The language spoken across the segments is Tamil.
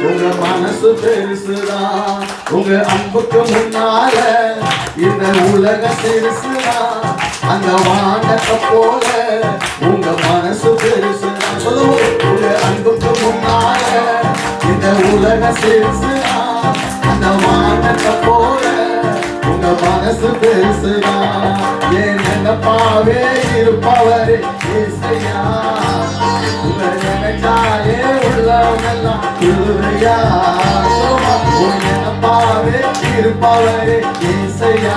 உங்க மனசு பெருசுதான் உங்க அன்புக்கு முன்னால இந்த உலக சிறுசுதான் அந்த வானத்தை போல உங்க மனசு பெருசுதான் சொல்லுவோம் உங்க அன்புக்கு முன்னால இந்த உலக சிறுசுதான் அந்த வானத்தை போல உங்க மனசு பெருசுதான் ஏன் நினைப்பாவே இருப்பவரே இசையா? உங்க நினைச்சாலே உள்ளவெல்லாம் திருவையா உங்க இசையா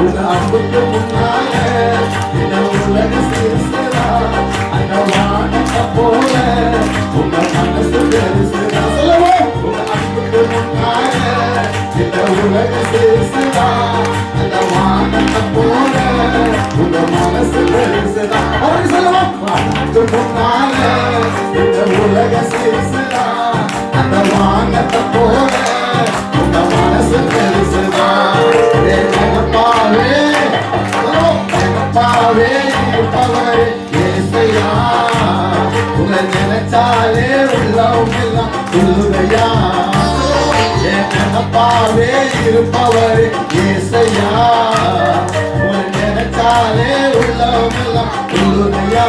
நீங்களா அன்புக்கு முன்னால இந்த உலக சிறுசுதா அந்த வானத்தை போல உங்க மனசு பெருசுதா சொல்லுவோம் உங்க அன்புக்கு முன்னால இந்த உலக சிறுசுதா அந்த வானத்தை போல உங்க மனசு பெருசுதா அப்படி சொல்லுவோம் வானத்துக்கு முன்னால இந்த உலக சிறுசுதா அந்த வானத்தை போல உங்க மனசு பெருசுதா என் இருப்பவர் இருப்பவரே ஏசையா நினைச்சாலே உள்ளவங்கெல்லாம் உறுதியா